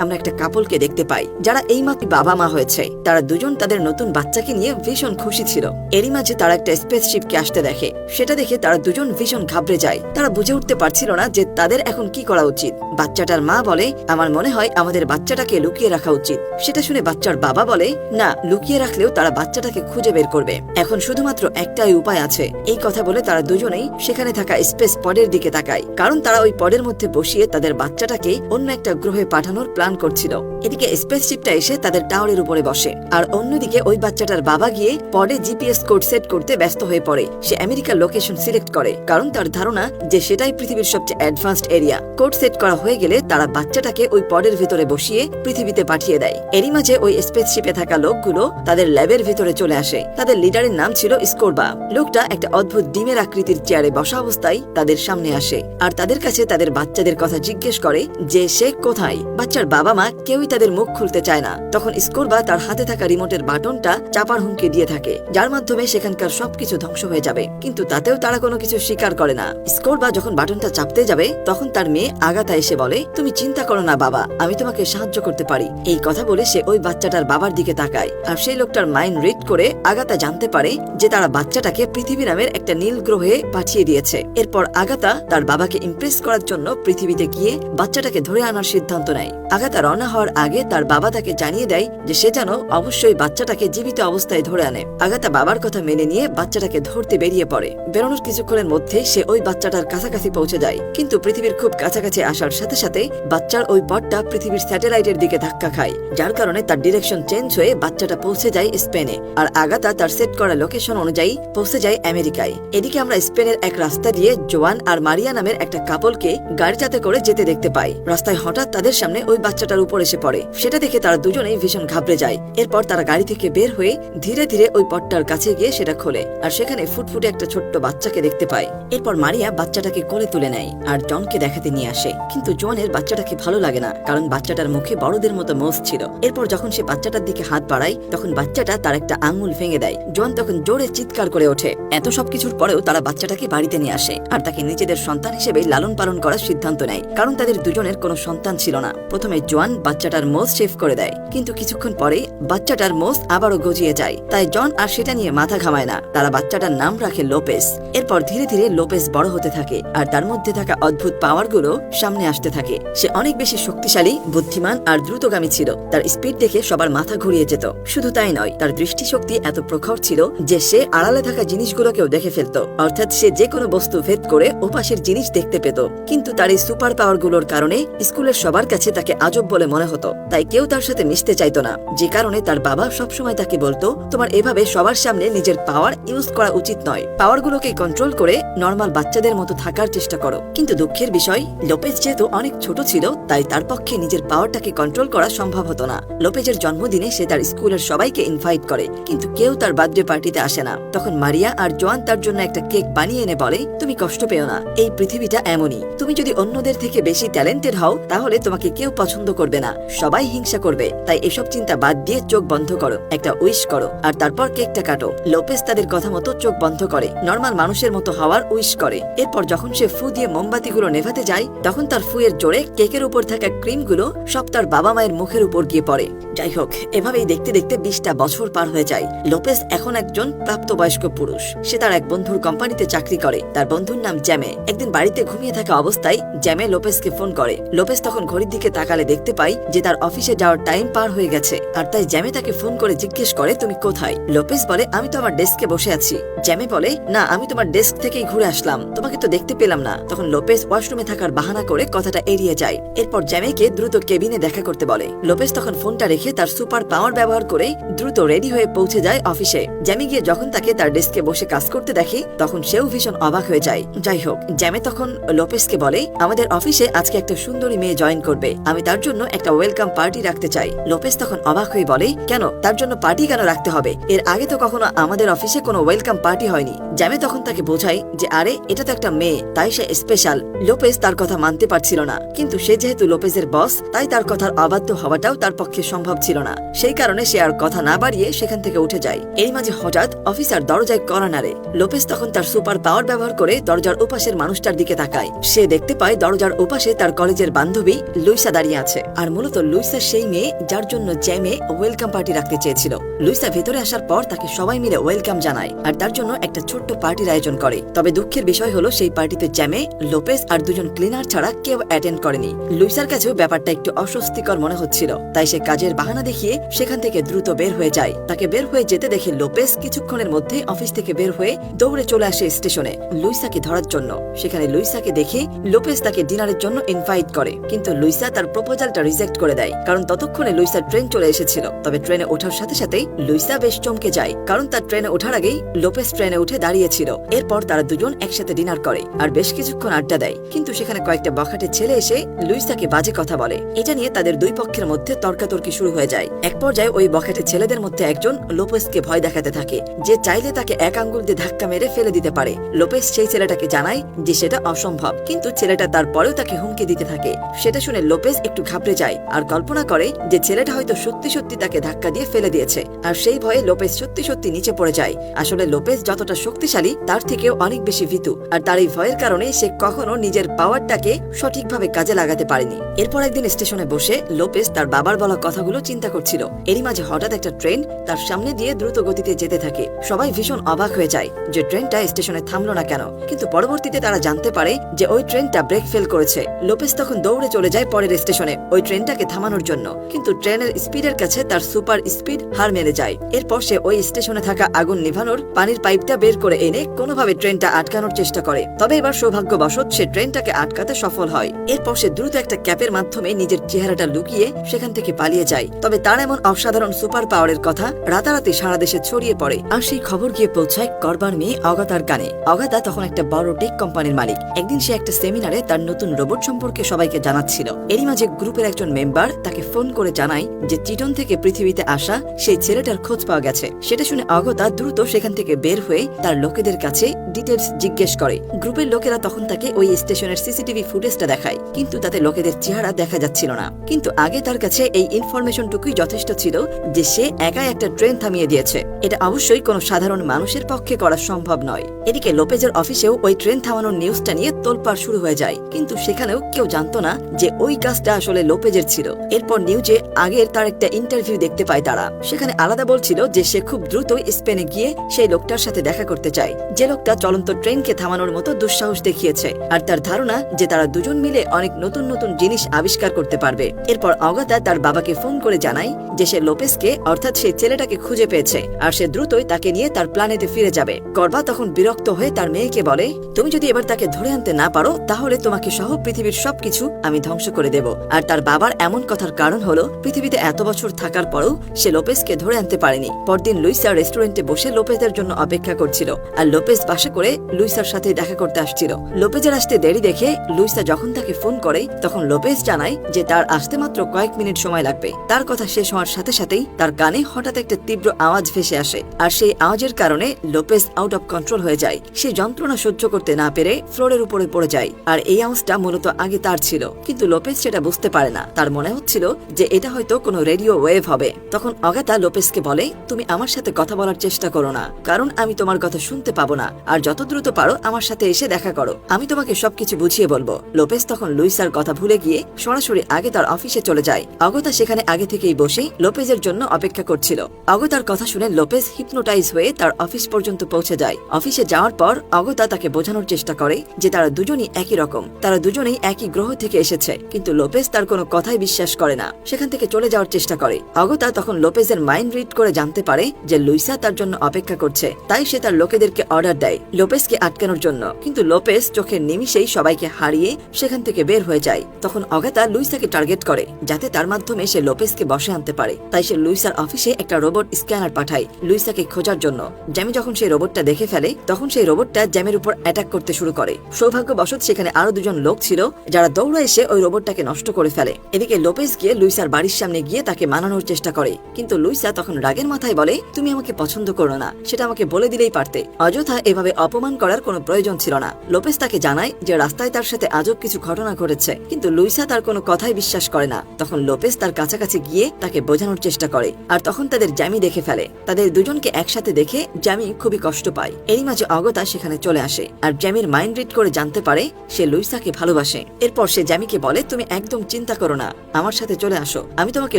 আমরা একটা কাপলকে দেখতে পাই, যারা এই মাত্র বাবা মা হয়েছে। তারা দুজন তাদের নতুন বাচ্চাকে নিয়ে ভীষণ খুশি ছিল। এরই মাঝে তারা একটা স্পেসশিপকে আসতে দেখে। সেটা দেখে তারা দুজন ভীষণ ঘাবড়ে যায়। তারা বুঝে উঠতে পারছিল না যে তাদের এখন কি করা উচিত। বাচ্চাটার মা বলে, আমার মনে হয় আমাদের বাচ্চাটাকে লুকিয়ে রাখা উচিত। সেটা শুনে বাচ্চার বাবা বলে, না, লুকিয়ে রাখলেও তারা বাচ্চাটাকে খুঁজে বের করবে। এখন শুধুমাত্র একটাই উপায় আছে। এই কথা বলে তারা দুজনেই সেখানে থাকা স্পেস পডের দিকে তাকায়। কারণ তারা ওই পডের মধ্যে বসিয়ে তাদের বাচ্চাটাকে অন্য একটা গ্রহে পাঠানোর প্ল্যান করছিল। এদিকে স্পেসশিপটা এসে তাদের টাওয়ারের উপরে বসে। আর অন্যদিকে ওই বাচ্চাটার বাবা গিয়ে পডে জিপিএস কোড সেট করতে ব্যস্ত হয়ে পড়ে। সে আমেরিকার লোকেশন সিলেক্ট করে, কারণ তার ধারণা যে সেটাই পৃথিবীর সবচেয়ে অ্যাডভান্সড এরিয়া কোড সেট করা হয়ে গেলে তারা বাচ্চাটাকে ওই পডের ভিতরে বসিয়ে পৃথিবীতে পাঠিয়ে দেয়। এরই মাঝে ওই স্পেসশিপে থাকা লোকগুলো তাদের ল্যাবের ভিতরে চলে আসে। তাদের লিডারের নাম ছিল স্কোরবা। লোকটা একটা অদ্ভুত ডিমের আকৃতির চেয়ারে বসা অবস্থায় তাদের সামনে আসে। আর তাদের কাছে তাদের বাচ্চাদের কথা জিজ্ঞেস করে যে সে কোথায়? বাচ্চার বাবা মা কেউই তাদের মুখ খুলতে চায় না। তখন স্কোরবা তার হাতে থাকা রিমোটের বাটনটা চাপার হুমকি দিয়ে থাকে, যার মাধ্যমে সেখানকার সবকিছু ধ্বংস হয়ে যাবে। কিন্তু তাতেও তারা কোনো কিছু স্বীকার করে না। স্কোরবা যখন বাটনটা চাপতে যাবে, তখন তার মেয়ে আগাতা এসে বলে, তুমি চিন্তা করো না বাবা, আমি তোমাকে সাহায্য করতে পারি। এই কথা বলে সে ওই বাচ্চাটার বাবার দিকে তাকায়, আর সেই লোকটার মাইন্ড রিড করে আগাতা জানতে পারে যে তারা বাচ্চাটাকে পৃথিবী নামের একটা নীল গ্রহে পাঠিয়ে দিয়েছে। এরপর আগাতা তার বাবাকে ইমপ্রেস করার জন্য পৃথিবীতে গিয়ে বাচ্চাটাকে ধরে আনার সিদ্ধান্ত নেয়। আগাতা রওনা হওয়ার আগে তার বাবা তাকে জানিয়ে দেয় যে সে যেন অবশ্যই বাচ্চাটাকে জীবিত অবস্থায় ধরে আনে। আগাতা বাবার কথা মেনে নিয়ে বাচ্চাটাকে ধরতে বেরিয়ে পড়ে। বেরোনোর কিছুক্ষণের মধ্যেই সে ওই বাচ্চাটার কাছাকাছি পৌঁছে যায়। কিন্তু পৃথিবীর খুব কাছাকাছি আসার সাথে সাথে বাচ্চার ওই পথটা পৃথিবীর স্যাটেলাইটের দিকে ধাক্কা খায়, যার কারণে তার ডিরেকশন চেঞ্জ হয়ে বাচ্চাটা পৌঁছে যায় স্পেনে। আর আগাতা তার সেট করা লোকেশন অনুযায়ী পৌঁছে যায় আমেরিকায়। এদিকে আমরা স্পেনের এক রাস্তা দিয়ে জোয়ান আর মারিয়া নামের একটা কাপলকে গাড়িটাতে করে যেতে দেখতে পাই। রাস্তায় হঠাৎ তাদের সামনে ওই বাচ্চাটার উপর এসে পড়ে। সেটা দেখে তারা দুজনেই ভীষণ ঘাবড়ে যায়। এরপর তারা গাড়ি থেকে বের হয়ে ধীরে ধীরে ওই পটটার কাছে গিয়ে সেটা খোলে আর সেখানে ফুটফুটে একটা ছোট্ট বাচ্চাকে দেখতে পায়। এরপর মারিয়া বাচ্চাটাকে কোলে তুলে নেয় আর জনকে দেখাতে নিয়ে আসে। কিন্তু জনের বাচ্চাটাকে ভালো লাগে না, কারণ বাচ্চাটার মুখে বড়দের মতো মোষ ছিল। এরপর যখন সে বাচ্চাটার দিকে হাত বাড়ায়, তখন বাচ্চাটা তার একটা আঙুল ভেঙে দেয়। জন তখন জোরে চিৎকার করে ওঠে। এত সবকিছুর পরেও তারা বাচ্চাটাকে বাড়িতে নিয়ে আসে আর তাকে নিজেদের সন্তান হিসেবে লালন পালন করার সিদ্ধান্ত নেয়, কারণ তাদের দুজনের কোনো সন্তান ছিল না। প্রথমে জোয়ান বাচ্চাটার মোষ শেভ করে দেয়। কিন্তু কিছুক্ষণ পরেই বাচ্চাটার মোষ আবারও গজিয়ে যায়। তাই জন আর সেটা নিয়ে মাথা ঘামায় না। তারা বাচ্চাটার নাম রাখে লোপেস। এরপর ধীরে ধীরে লোপেস বড় হতে থাকে আর তার মধ্যে থাকা অদ্ভুত পাওয়ারগুলো সামনে আসতে থাকে। সে অনেক বেশি শক্তিশালী, বুদ্ধিমান আর দ্রুতগামী ছিল। তার স্পিড দেখে সবার মাথা ঘুরিয়ে যেত। শুধু তাই নয়, তার দৃষ্টিশক্তি এত প্রখর ছিল যে সে আড়ালে থাকা জিনিসগুলোকেও দেখে ফেলত। অর্থাৎ সে যে কোনো বস্তু ভেদ করে ওপাশের জিনিস দেখতে পেত। কিন্তু তার এই সুপার পাওয়ারগুলোর কারণে স্কুলের সবার কাছে তাকে আজব বলে মনে হতো, তাই কেউ তার সাথে মিশতে চাইতো না। যে কারণে তার বাবা সবসময় তাকে বলতো, তোমার এভাবে সবার সামনে নিজের পাওয়ার ইউজ করা উচিত নয়। পাওয়ারগুলোকে কন্ট্রোল করে নর্মাল বাচ্চাদের মতো থাকার চেষ্টা করো। কিন্তু দুঃখের বিষয় লোপেজ যেহেতু অনেক ছোট ছিল, তাই তার পক্ষে নিজের পাওয়ারটাকে কন্ট্রোল করা সম্ভব হতো না। লোপেজের জন্মদিনে সে তার স্কুলের সবাইকে ইনভাইট করে, কিন্তু কেউ তার বার্থডে পার্টিতে আসে না। তখন মারিয়া আর জোয়ান তার জন্য একটা কেক বানিয়ে এনে বলে, তুমি কষ্ট পেও না, এই পৃথিবীটা এমনই। তুমি যদি অন্যদের থেকে বেশি ট্যালেন্টেড হও, তাহলে তোমাকে কেউ পছন্দ করবে না। সবাই হিংসা করবে। তাই এসব চিন্তা বাদ দিয়ে চোখ বন্ধ করো। একটা উইশ করো। আর তারপর কেকটা কাটো। লোপেস তাদের কথা মতো চোখ বন্ধ করে। নর্মাল মানুষের মতো হওয়ার উইশ করে। এরপর যখন সে ফু দিয়ে মোমবাতিগুলো নেভাতে যায়, তখন তার ফুয়ের জোরে কেকের উপর থাকা ক্রিমগুলো সব তার বাবা মায়ের মুখের উপর গিয়ে পড়ে। যাই হোক, এভাবেই দেখতে দেখতে বিশটা বছর পার হয়ে যায়। লোপেস এখন একজন প্রাপ্তবয়স্ক পুরুষ। সে তার এক বন্ধুর কোম্পানিতে চাকরি করে। তার বন্ধুর নাম জ্যামে। একদিন বাড়িতে ঘুমিয়ে থাকা অবস্থায় জ্যামে লোপেসকে ফোন করে। লোপেস তখন ঘড়ির দিকে তাকালে দেখতে পাই যে তার অফিসে যাওয়ার টাইম পার হয়ে গেছে। আর তাই জ্যামে তাকে ফোন করে জিজ্ঞেস করে, তুমি কোথায়? লোপেস বলে, আমি তো আমার ডেস্কে বসে আছি। জ্যামে বলে, না, আমি তোমার ডেস্ক থেকেই ঘুরে আসলাম। তোমাকে তো দেখতে পেলাম না। তখন লোপেস ওয়াশরুমে থাকার বাহানা করে কথাটা এড়িয়ে যায়। এরপর জ্যামেকে দ্রুত কেবিনে দেখা করতে বলে। লোপেস তখন ফোনটা রেখে তার সুপার পাওয়ার ব্যবহার করে দ্রুত রেডি হয়ে পৌঁছে যায় অফিসে জ্যামে গিয়ে যখন তাকে তার ডেস্কে বসে কাজ করতে দেখে, তখন সেও ভীষণ অবাক হয়ে যায়। যাই হোক, জ্যামে তখন লোপেসকে বলে, আমাদের অফিসে আজকে একটা সুন্দরী মেয়ে জয়েন করবে। আমি তার জন্য একটা ওয়েলকাম পার্টি রাখতে চাই। লোপেস তখন অবাক হয়ে বলে, কেন? তার জন্য পার্টি কেন রাখতে হবে? এর আগে তো কখনো আমাদের অফিসে কোনো ওয়েলকাম পার্টি হয়নি। জ্যামে তখন তাকে বোঝায় যে, আরে, এটা তো একটা মেয়ে, তাই সে স্পেশাল লোপেস তার কথা মানতে পারছিল না। কিন্তু সে যেহেতু লোপেজের বস তাই তার কথার অবাধ্য হওয়াটাও তার পক্ষে সম্ভব ছিল না। সেই কারণে সে আর কথা না বাড়িয়ে সেখান থেকে উঠে যায়। এই মাঝে হঠাৎ অফিসার দরজায় করা নাড়ে। লোপেস তখন তার সুপার পাওয়ার ব্যবহার করে দরজার ওপাশের মানুষটার দিকে তাকায়। সে দেখতে পায় দরজার ওপাশে তার কলেজের বান্ধবী লুইসা দাঁড়িয়ে আছে। আছে। আর মূলত লুইসা সেই মেয়ে যার জন্য জ্যামে ওয়েলকাম পার্টি রাখতে চেয়েছিল। লুইসা ভেতরে আসার পর তাকে সবাই মিলে ওয়েলকাম জানায় আর তার জন্য একটা ছোট্ট পার্টির আয়োজন করে। তবে দুঃখের বিষয় হলো সেই পার্টিতে জ্যামে লোপেস আর দুজন ক্লিনার ছাড়া কেউ অ্যাটেন্ড করেনি। লুইসার কাছেও ব্যাপারটা একটু অস্বস্তিকর মনে হচ্ছিল। তাই সে কাজের বাহানা দেখিয়ে সেখান থেকে দ্রুত বের হয়ে যায়। তাকে বের হয়ে যেতে দেখে লোপেস কিছুক্ষণের মধ্যে অফিস থেকে বের হয়ে দৌড়ে চলে আসে স্টেশনে, লুইসাকে ধরার জন্য। সেখানে লুইসাকে দেখে লোপেস তাকে ডিনারের জন্য ইনভাইট করে। কিন্তু লুইসা তার প্রপোজালটা রিজেক্ট করে দেয়। কারণ ততক্ষণে লুইসার ট্রেন চলে এসেছিল। তবে ট্রেনে ওঠার সাথে সাথেই লুইসা বেশ চমকে যায়। কারণ তার ট্রেনে ওঠার আগেই লোপেস ট্রেনে উঠে দাঁড়িয়েছিল। এরপর তারা দুজন একসাথে ডিনার করে আর বেশ কিছুক্ষণ আড্ডা দেয়। কিন্তু সেখানে কয়েকটা বখাটে ছেলে এসে লুইসাকে বাজে কথা বলে। এটা নিয়ে তাদের দুই পক্ষের মধ্যে তর্কাতর্কি শুরু হয়ে যায়। এক পর্যায়ে ওই বখাটে ছেলেদের মধ্যে একজন লোপেসকে ভয় দেখাতে থাকে। যে চাইলে তাকে এক আঙ্গুল দিয়ে ধাক্কা মেরে ফেলে দিতে পারে। লোপেস সেই ছেলেটাকে জানায় যে সেটা অসম্ভব। কিন্তু ছেলেটা তারপরেও তাকে হুমকি দিতে থাকে। সেটা শুনে লোপেস একটু ঘাবড়ে যায় আর কল্পনা করে যে ছেলেটা হয়তো সত্যি সত্যি তাকে ধাক্কা দিয়ে ফেলে দিয়েছে। আর সেই ভয়ে লোপেস সত্যি সত্যি নিচে পড়ে যায়। আসলে লোপেস যতটা শক্তিশালী, তার থেকেও অনেক বেশি ভীতু। আর তার এই ভয়ের কারণে সে কখনো নিজের পাওয়ারটাকে সঠিকভাবে কাজে লাগাতে পারেনি। এরপর একদিন স্টেশনে বসে লোপেস তার বাবার বলা কথাগুলো চিন্তা করছিল। এরই মাঝে হঠাৎ একটা ট্রেন তার সামনে দিয়ে দ্রুত গতিতে যেতে থাকে। সবাই ভীষণ অবাক হয়ে যায় যে ট্রেনটা স্টেশনে থামলো না কেন। কিন্তু পরবর্তীতে তারা জানতে পারে যে ওই ট্রেনটা ব্রেক ফেল করেছে। লোপেস তখন দৌড়ে চলে যায় পরের স্টেশনে। ওই ট্রেনটাকে থামানোর জন্য। কিন্তু ট্রেনের স্পিডের কাছে তার সুপার স্পিড হার মেরে যায়। এরপর সে ওই স্টেশনে থাকা আগুন নিভানোর পানির পাইপটা বের করে এনে কোনোভাবে ট্রেনটা আটকানোর চেষ্টা করে। তবে এবার সৌভাগ্যবশত সে ট্রেনটাকে আটকাতে সফল হয়। এরপর সে দ্রুত একটা ক্যাপের মাধ্যমে নিজের চেহারাটা লুকিয়ে সেখান থেকে পালিয়ে যায়। তবে তার এমন অসাধারণ সুপার পাওয়ারের কথা রাতারাতি সারা দেশে ছড়িয়ে পড়ে। আর সেই খবর গিয়ে পৌঁছায় করবার মেয়ে অগাতার কানে অগাতা তখন একটা বড় টেক কোম্পানির মালিক। একদিন সে একটা সেমিনারে তার নতুন রোবট সম্পর্কে সবাইকে জানাচ্ছিল। এরই মাঝে গ্রুপের একজন মেম্বার তাকে ফোন করে জানায় যে চিটন থেকে পৃথিবীতে আসা সেই ছেলেটার খোঁজ পাওয়া গেছে। সেটা শুনে অগতা দ্রুত সেখান থেকে বের হয়ে তার লোকেদের কাছে ডিটেলস জিজ্ঞেস করে। গ্রুপের লোকেরা তখন তাকে ওই স্টেশনের সিসিটিভি ফুটেজটা দেখায়, কিন্তু তাতে লোকেদের চেহারা দেখা যাচ্ছিল না। কিন্তু আগে তার কাছে এই ইনফরমেশনটুকুই যথেষ্ট ছিল যে সে একাই একটা ট্রেন থামিয়ে দিয়েছে। এটা অবশ্যই কোনো সাধারণ মানুষের পক্ষে করা সম্ভব নয়। এদিকে লোপেজের অফিসেও ওই ট্রেন থামানোর নিউজটা নিয়ে তোলপাড় শুরু হয়ে যায়। কিন্তু সেখানেও কেউ জানতো না যে ওই কাজটা লোপেজের ছিল। এরপর নিউজে আগের তার একটা ইন্টারভিউ দেখতে পায় তারা। সেখানে আলাদা বলছিল যে সে খুব দ্রুত স্পেনে গিয়ে সেই লোকটার সাথে দেখা করতে চায়। যে লোকটা চলন্ত ট্রেনকে থামানোর মতো দুঃসাহস দেখিয়েছে। আর তার ধারণা যে তারা দুজন মিলে অনেক নতুন নতুন জিনিস আবিষ্কার করতে পারবে। এরপর অগতা তার বাবাকে ফোন করে জানায় যে সে লোপেসকে অর্থাৎ সেই ছেলেটাকে খুঁজে পেয়েছে। আর সে দ্রুতই তাকে নিয়ে তার প্ল্যানেটে ফিরে যাবে। করবা তখন বিরক্ত হয়ে তার মেয়েকে বলে, তুমি যদি এবার তাকে ধরে আনতে না পারো, তাহলে তোমাকে সহ পৃথিবীর সবকিছু আমি ধ্বংস করে দেব। আর তার বাবার এমন কথার কারণ হলো, পৃথিবীতে এত বছর থাকার পরও সে লোপেসকে ধরে আনতে পারেনি। পরদিন লুইসা রেস্টুরেন্টে বসে লোপেজের জন্য অপেক্ষা করছিল আর লোপেজ বাসা করে লুইসার সাথে দেখা করতে আসছিল। লোপেজের আসতে দেরি দেখে লুইসা যখন তাকে ফোন করে, তখন লোপেজ জানায় যে তার আসতে মাত্র কয়েক মিনিট সময় লাগবে। তার কথা শেষ হওয়ার সাথে সাথেই তার কানে হঠাৎ একটা তীব্র আওয়াজ ভেসে আসে আর সেই আওয়াজের কারণে লোপেজ আউট অফ কন্ট্রোল হয়ে যায়। সে যন্ত্রণা সহ্য করতে না পেরে ফ্লোরের উপরে পড়ে যায় আর এই আওয়াজটা মূলত আগে তার ছিল। কিন্তু লোপেজ সেটা বুঝতে পারে না। তার মনে হচ্ছিল যে এটা হয়তো কোনো রেডিও ওয়েভ হবে। তখন অগাতা লোপেজকে বলে, তুমি আমার সাথে কথা বলার চেষ্টা করো না, কারণ আমি তোমার কথা শুনতে পাবো না। আর যত দ্রুত পারো, আমার সাথে এসে দেখা করো। আমি তোমাকে সবকিছু বুঝিয়ে বলব। লোপেজ তখন লুইসার কথা ভুলে গিয়ে সরাসরি আগে তার অফিসে চলে যায়। অগতা সেখানে আগে থেকেই বসে লোপেজের জন্য অপেক্ষা করছিল। অগতার কথা শুনে লোপেজ হিপনোটাইজ হয়ে তার অফিস পর্যন্ত পৌঁছে যায়। অফিসে যাওয়ার পর অগতা তাকে বোঝানোর চেষ্টা করে যে তারা দুজনই একই রকম, তারা দুজনেই একই গ্রহ থেকে এসেছে। কিন্তু লোপেজ তার কোনো কথাই বিশ্বাস করে না। সেখান থেকে চলে যাওয়ার চেষ্টা করে। অগতা তখন লোপেজের মাইন্ড রিড করে জানতে পারে যে লুইসা তার জন্য অপেক্ষা করছে। তাই সে তার লোকেদেরকে অর্ডার দেয়, লোপেজকে আটকানোর জন্য। কিন্তু লোপেজ চোখের নিমিষেই সবাইকে হারিয়ে সেখান থেকে বের হয়ে যায়। তখন অগাতা লুইসাকে টার্গেট করে, যাতে তার মাধ্যমে সে লোপেজকে বসে আনতে পারে। তাই সে লুইসার অফিসে একটা রোবট স্ক্যানার পাঠায় লুইসাকে খোঁজার জন্য। জ্যামি যখন সেই রোবটটা দেখে ফেলে, তখন সেই রোবটটা জ্যামের উপর অ্যাটাক করতে শুরু করে। সৌভাগ্যবশত সেখানে আরও দুজন লোক ছিল, যারা দৌড়ে এসে ওই রোবটটাকে নষ্ট করে ফেলে। এদিকে লোপেজ গিয়ে লুইসার বাড়ির সামনে গিয়ে তাকে মানানোর চেষ্টা করে। কিন্তু লুইসা তখন রাগের মাথায় বলে, তুমি আমাকে পছন্দ করো না। সেটা আমাকে বলে দিলেই পারতে। অযথা এভাবে অপমান করার কোনো প্রয়োজন ছিল না। লোপেজ তাকে জানায় যে রাস্তায় তার সাথে আজব কিছু ঘটনা ঘটেছে। কিন্তু লুইসা তার কোনো কথাই বিশ্বাস করে না। তখন লোপেজ তার কাছাকাছি গিয়ে তাকে বোঝানোর চেষ্টা করে। আর তখন তাদের জ্যামি দেখে ফেলে। তাদের দুজনকে একসাথে দেখে জ্যামি খুবই কষ্ট পায়। এরই মাঝে অগতা সেখানে চলে আসে। আর জ্যামির মাইন্ড রিড করে জানতে পারে, সে লুইসাকে ভালোবাসে। এরপর সে জ্যামিকে বলে, তুমি একদম চিন্তা করো না। আমার সাথে চলে আসো। আমি তোমাকে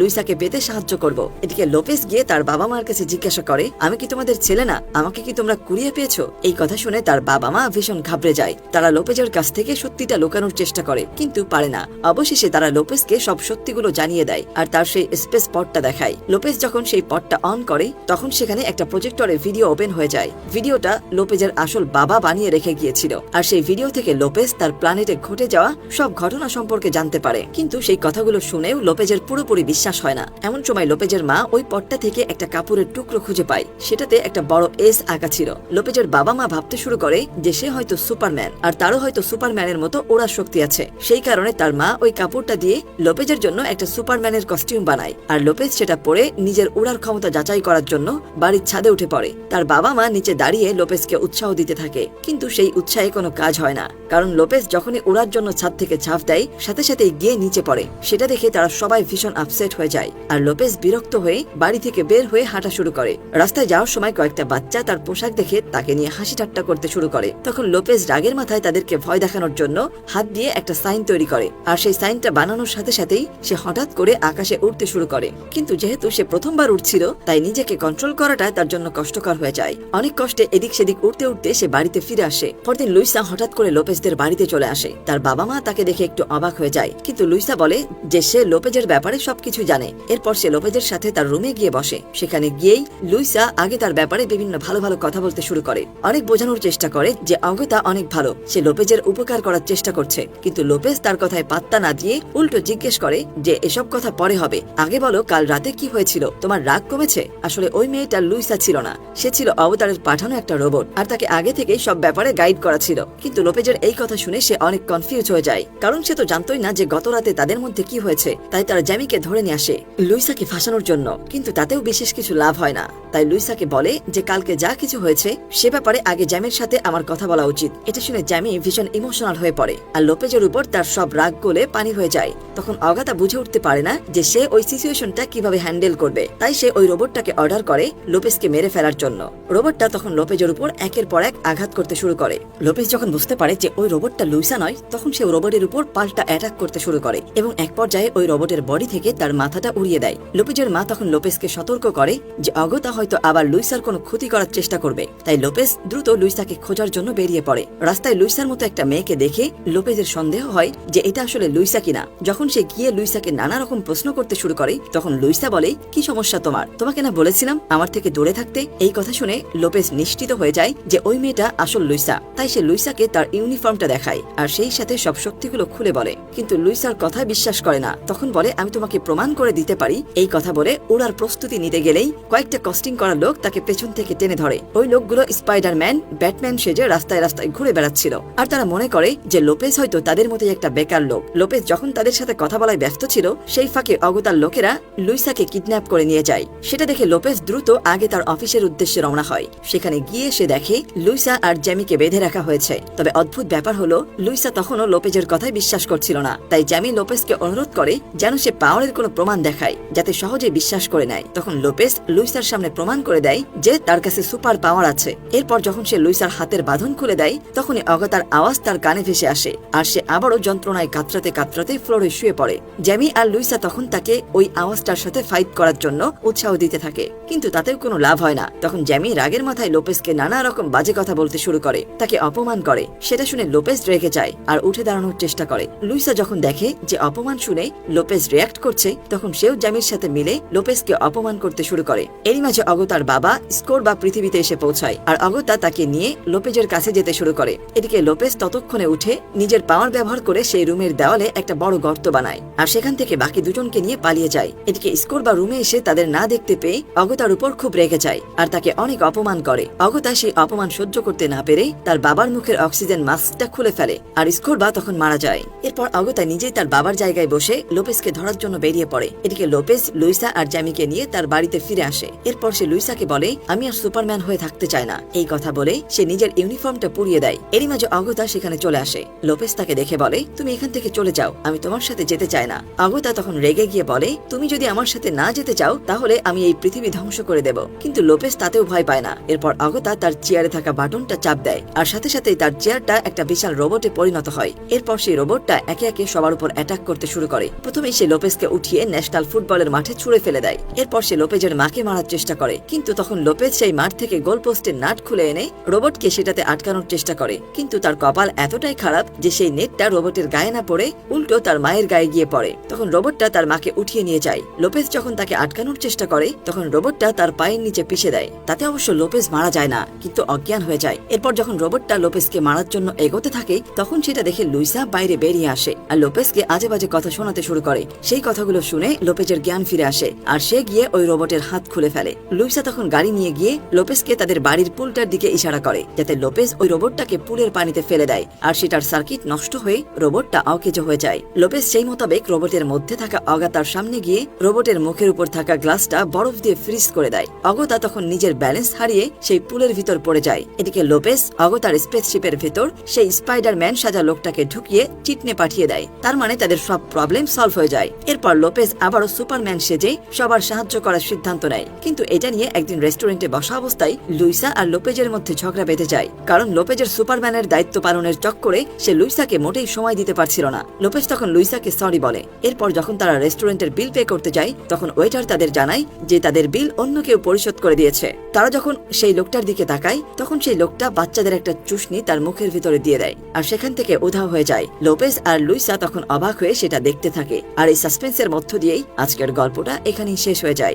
লুইসাকে পেতে সাহায্য করব। এদিকে লোপেস গিয়ে তার বাবা মার কাছে জিজ্ঞাসা করে, আমি কি তোমাদের ছেলে না? আমাকে কি তোমরা কুড়িয়ে পেয়েছ? এই কথা শুনে তার বাবা মা ভীষণ ঘাবড়ে যায়। তারা লোপেজের কাছ থেকে সত্যিটা লুকানোর চেষ্টা করে, কিন্তু পারে না। অবশেষে তারা লোপেসকে সব সত্যিগুলো জানিয়ে দেয় আর তার সেই স্পেস পটটা দেখায়। লোপেস যখন সেই পটটা অন করে, তখন সেখানে একটা প্রজেক্টরে ভিডিও ওপেন হয়ে যায়। ভিডিওটা লোপেজের আসল বাবা বানিয়ে রেখে গিয়েছিল। আর সেই ভিডিও থেকে লোপেস তার প্ল্যানেটে ঘটে যাওয়া সব ঘটনা সম্পর্কে জানতে পারে। কিন্তু সেই কথাগুলো শুনেও লোপেজের পুরোপুরি বিশ্বাস হয় না। এমন সময় লোপেজের মা ওই পটটা থেকে একটা কাপড়ের টুকরো খুঁজে পায়। সেটাতে একটা বড় এস আঁকা ছিল। লোপেজের বাবা মা ভাবতে শুরু করে যে সে হয়তো সুপারম্যান, আর তারও হয়তো সুপারম্যানের মতো ওড়ার শক্তি আছে। সেই কারণে তার মা ওই কাপড়টা দিয়ে লোপেজের জন্য একটা সুপারম্যানের কস্টিউম বানায়, আর লোপেজ সেটা পরে নিজের উড়ার ক্ষমতা যাচাই করার জন্য বাড়ির ছাদে উঠে পড়ে। তার বাবা মা নিচে দাঁড়িয়ে লোপেজকে উৎসাহ দিতে থাকে, কিন্তু সেই উৎসাহে কোনো কাজ হয় না। কারণ লোপেজ যখনই উড়ার জন্য ছাদ থেকে ঝাঁপ দেয়, সাথে সাথে গিয়ে নিচে পড়ে। সেটা দেখে তারা সবাই ভীষণ আপসেট হয়ে যায় আর লোপেজ বিরক্ত হয়ে বাড়ি থেকে বের হয়ে হাঁটা শুরু করে। রাস্তায় যাওয়ার সময় কয়েকটা বাচ্চা তার পোশাক দেখে তাকে নিয়ে হাসি ঠাট্টা করতে শুরু করে। তখন লোপেজ রাগের মাথায় তাদেরকে ভয় দেখানোর জন্য হাত দিয়ে একটা সাইন তৈরি করে আর সেই সাইনটা বানানোর সাথে সাথেই সে হঠাৎ করে আকাশে উঠতে শুরু করে। কিন্তু যেহেতু সে প্রথমবার উঠছিল তাই নিজেকে কন্ট্রোল করাটা তার জন্য কষ্টকর হয়ে যায়। অনেক কষ্টে এদিক সেদিক উঠতে উঠতে সে বাড়িতে ফিরে আসে। পরদিন লুইসা হঠাৎ করে লোপেজদের বাড়িতে চলে আসে। তার বাবা মা তাকে দেখে একটু অবাক হয়ে যায়। কিন্তু লুইসা বলে যে সে লোপেজের ব্যাপারে সবকিছু জানে। এরপর সে লোপেজের সাথে তার রুমে গিয়ে বসে। সেখানে গিয়েই লুইসা আগে তার ব্যাপারে বিভিন্ন ভালো ভালো কথা বলতে শুরু করে। অনেক বোঝানোর চেষ্টা করে যে অগতা অনেক ভালো। সে লোপেজের উপকার করার চেষ্টা করছে। কিন্তু লোপেজ তার কথায় পাত্তা না দিয়ে উল্টো জিজ্ঞেস করে যে এসব কথা পরে হবে। আগে বলো কাল রাতে কি হয়েছিল? তোমার রাগ কমেছে? আসলে ওই মেয়েটা লুইসা ছিল না। সে ছিল অবতারের পাঠানো একটা রোবট আর তাকে আগে থেকেই সব ব্যাপারে গাইড করা ছিল। কিন্তু লোপেজের এই কথা শুনে সে অনেক কনফিউজ হয়ে যায়। কারণ সে তো জানতোই না যে গত রাতে তাদের মধ্যে কি হয়েছে, তাই তারা জ্যামিকে ধরে নিয়ে আসে লুইসাকে ফাঁসানোর জন্য। কিন্তু তাতেও বিশেষ কিছু লাভ হয় না। তাই লুইসাকে বলে যে কালকে যা কিছু হয়েছে, সে ব্যাপারে আগে জ্যামের সাথে আমার কথা বলা উচিত। এটা শুনে জ্যামি ভীষণ ইমোশনাল হয়ে পড়ে আর লোপেজের উপর তার সব রাগ গলে পানি হয়ে যায়। তখন অগাতা বুঝে উঠতে পারে না যে সে ওই সিচুয়েশনটা কীভাবে হ্যান্ডেল করবে। তাই সে ওই রোবটটাকে অর্ডার করে লোপেজকে মেরে ফেলার জন্য। রোবটটা তখন লোপেজের উপর একের পর এক আঘাত করতে শুরু করে। লোপেজ যখন বুঝতে পারে যে ওই রোবটটা লুইসা নয়, তখন সে রোবটের উপর পাল্টা অ্যাটাক করতে শুরু করে। এবং এক পর্যায়ে ওই রোবটের বডি থেকে তার মাথাটা উড়িয়ে দেয়। লোপেজের মা তখন লোপেজকে সতর্ক করে যে অগতা হয়তো আবার লুইসার কোনো ক্ষতি করার চেষ্টা করবে। তাই লোপেজ দ্রুত লুইসাকে খোঁজার জন্য বেরিয়ে পড়ে। রাস্তায় লুইসার মতো একটা মেয়েকে দেখে লোপেজের সন্দেহ হয় যে এটা আসলে লুইসা কিনা। যখন সে গিয়ে লুইসাকে নানা রকম প্রশ্ন করতে শুরু করে, তখন লুইসা বলে, কি সমস্যা তোমার? তোমাকে না বলেছিলাম আমার থেকে দূরে থাকতে? এই কথা শুনে লোপেজ নিশ্চিত হয়ে যায় যে ওই মেয়েটা আসল লুইসা। তাই সে লুইসাকে তার ইউনিফর্মটা দেখায় আর সেই সাথে সব শক্তিগুলো খুলে বলে। কিন্তু লুইসার কথায় বিশ্বাস করে না। তখন বলে, আমি তোমাকে প্রমাণ করে দিতে পারি। এই কথা বলে ওড়ার প্রস্তুতি নিতে গেলেই কয়েকটা কস্টিং করা লোক তাকে পেছন থেকে টেনে ধরে। ওই লোকগুলো স্পাইডারম্যান ব্যাটম্যান সেজে রাস্তায় রাস্তায় ঘুরে বেড়াচ্ছিল। আর তারা মনে করে যে লোপেজ হয়তো তাদের মতোই একটা বেকার লোক। লোপেজ যখন তাদের সাথে কথা বলায় ব্যস্ত ছিল, সেই ফাঁকে অগতার লোকেরা লুইসাকে কিডন্যাপ করে নিয়ে যায়। সেটা দেখে লোপেজ দ্রুত আগে তার অফিসের উদ্দেশ্যে রওনা হয়। সেখানে গিয়ে সে দেখে লুইসা আর জ্যামিকে বেঁধে রাখা হয়েছে। তবে অদ্ভুত ব্যাপার হলো, লুইসা তখনও লোপেজের কথায় বিশ্বাস করছিল না। তাই জ্যামি লোপেজকে অনুরোধ করে যেন সে পাওয়ারের কোনো প্রমাণ দেখায়, যাতে সহজে বিশ্বাস করে নেয়। তখন লোপেজ লুইসার সামনে প্রমাণ করে দেয় যে তার কাছে সুপার পাওয়ার আছে। এরপর যখন সে লুইসার হাতের বাঁধন খুলে দেয়, তখনই অগতার আওয়াজ তার কানে ভেসে আসে, আর সে আবারও যন্ত্রণায় কাতরাতে কাতরাতে ফ্লোরে শুয়ে পড়ে। জ্যামি আর লুইসা তখন তাকে ওই আওয়াজটার সাথে ফাইট করার জন্য উৎসাহ দিতে থাকে, কিন্তু তাতেও কোনো লাভ হয় না। তখন জ্যামি রাগের মাথায় লোপেজকে নানা রকম বাজে কথা বলতে শুরু করে, তাকে অপমান করে। সেটা শুনে লোপেজ রেগে যায় আর উঠে দাঁড়ানোর চেষ্টা করে। লুইসা যখন দেখে যে অপমান শুনে লোপেজ রিয়াক্ট করছে, তখন সেও জ্যামির সাথে মিলে লোপেজকে অপমান করতে শুরু করে। এরই মাঝে অগতার বাবা স্কোর বা পৃথিবীতে এসে পৌঁছায়, আর অগতা তাকে নিয়ে লোপেজের কাছে যেতে শুরু করে। এদিকে লোপেজ ততক্ষণে উঠে নিজের পাওয়ার ব্যবহার করে সেই রুমের দেওয়ালে একটা বড় গর্ত বানায়, আর সেখান থেকে বাকি দুজনকে নিয়ে পালিয়ে যায়। এদিকে স্কোর বা রুমে এসে তাদের না দেখতে পেয়ে অগতার উপর খুব রেগে যায়, আর তাকে অনেক অপমান করে। অগতা সেই অপমান সহ্য করতে না পেরে তার বাবার মুখের অক্সিজেন মাস্কটা খুলে ফেলে, আর স্কোর বা তখন মারা যায়। এরপর অগতা নিজেই তার বাবার জায়গায় বসে লোপেজকে ধরার জন্য বেরিয়ে পড়ে। এদিকে লোপেজ, লুইসা আর জ্যামিকে নিয়ে তার বাড়িতে ফিরে আসে। এরপর সে লুইসাকে বলে, আমি আর সুপারম্যান হয়ে থাকতে চাই না। এই কথা বলে সে নিজের ইউনিফর্মটা পুড়িয়ে দেয়। এরই মাঝে অগতা সেখানে চলে আসে। লোপেজ তাকে দেখে বলে, তুমি এখান থেকে চলে যাও, আমি তোমার সাথে যেতে চাই না। অগতা তখন রেগে গিয়ে বলে, তুমি যদি আমার সাথে না যেতে চাও, তাহলে আমি এই পৃথিবী ধ্বংস করে দেব। কিন্তু লোপেজ তাতেও ভয় পায় না। এরপর অগতা তার চেয়ারে থাকা বাটনটা চাপ দেয়। আর সাথে সাথে তার চেয়ারটা একটা বিশাল রোবটে পরিণত হয়। এরপর সেই রোবটটা একে একে সবার উপর অ্যাটাক করতে শুরু করে। প্রথমে সে লোপেজকে উঠিয়ে ন্যাশনাল ফুটবলের মাঠে ছুড়ে ফেলে দেয়। এরপর সে লোপেজের মাকে মারার চেষ্টা করে। কিন্তু তখন লোপেজ সেই মাঠ থেকে গোল পোস্টের নাট খুলে এনে রোবটকে সেটাতে আটকানোর চেষ্টা করে। কিন্তু তার কপাল এতটাই খারাপ যে সেই নেটটা রোবটের গায়ে না পড়ে উল্টো তার মায়ের গায়ে গিয়ে পড়ে। তখন রোবটটা তার মাকে উঠিয়ে নিয়ে যায়। লোপেজ যখন তাকে আটকানোর চেষ্টা করে, তখন রোবটটা তার পায়ের নিচে পিষে দেয়। তাতে অবশ্য লোপেজ মারা যায় না, কিন্তু অজ্ঞান হয়ে যায়। এরপর যখন রোবটটা লোপেজকে মারার জন্য এগোতে থাকে, তখন সেটা দেখে লুইসা বাইরে বেরিয়ে আসে। আর লোপেজকে আজে বাজে কথা শোনাতে শুরু করে। সেই কথাগুলো শুনে লোপেজের জ্ঞান ফিরে আসে আর সে গিয়ে ওই রোবটের হাত খুলে ফেলে। লুইসা তখন গাড়ি নিয়ে গিয়ে লোপেজকে তাদের বাড়ির পুলটার দিকে ইশারা করে, যাতে লোপেজ ওই রোবটটাকে পুলের পানিতে ফেলে দেয় আর সেটার সার্কিট নষ্ট হয়ে রোবটটা অকেজো হয়ে যায়। লোপেজ সেই মোতাবেক রোবটের মধ্যে থাকা অগা তার সামনে গিয়ে রোবটের মুখের উপর থাকা গ্লাসটা বরফ দিয়ে ফ্রিজ করে দেয়। অগতা তখন নিজের ব্যালেন্স হারিয়ে সেই পুলের ভিতর পড়ে যায়। এদিকে লোপেজ অগতার স্পেসশিপের ভেতর সেই স্পাইডারম্যান সাজা লোকটাকে ঢুকিয়ে চিটনে পাঠিয়ে দেয়। তার মানে তাদের সব প্রবলেম সলভ হয়ে যায়। এরপর লোপেজ আবারও সুপারম্যান সেজে সবার সাহায্য করার সিদ্ধান্ত নেয়। কিন্তু এটা নিয়ে একদিন রেস্টুরেন্টে বসা অবস্থায় লুইসা আর লোপেজের মধ্যে ঝগড়া বেঁধে যায়। কারণ লোপেজের সুপারম্যানের দায়িত্ব পালনের চক্করে সে লুইসাকে মোটেই সময় দিতে পারছিল না। লোপেজ তখন লুইসাকে সরি বলে। এরপর যখন তারা রেস্টুরেন্টের বিল পে করতে যায়, তখন ওয়েটার তাদের জানায় যে তাদের বিল অন্য কেউ পরিশোধ করে দিয়েছে। তারা যখন সেই লোকটার দিকে তাকায়, তখন সেই লোকটা বাচ্চাদের একটা চুষনি তার মুখের ভিতরে দিয়ে দেয়। আর সেখান থেকে উধাও হয়ে যায়। লোপেজ আর লুইসা তখন অবাক হয়ে সেটা দেখতে থাকে। আর এই সাসপেন্সের মধ্য দিয়েই আজকের গল্পটা এখানেই শেষ হয়ে যায়।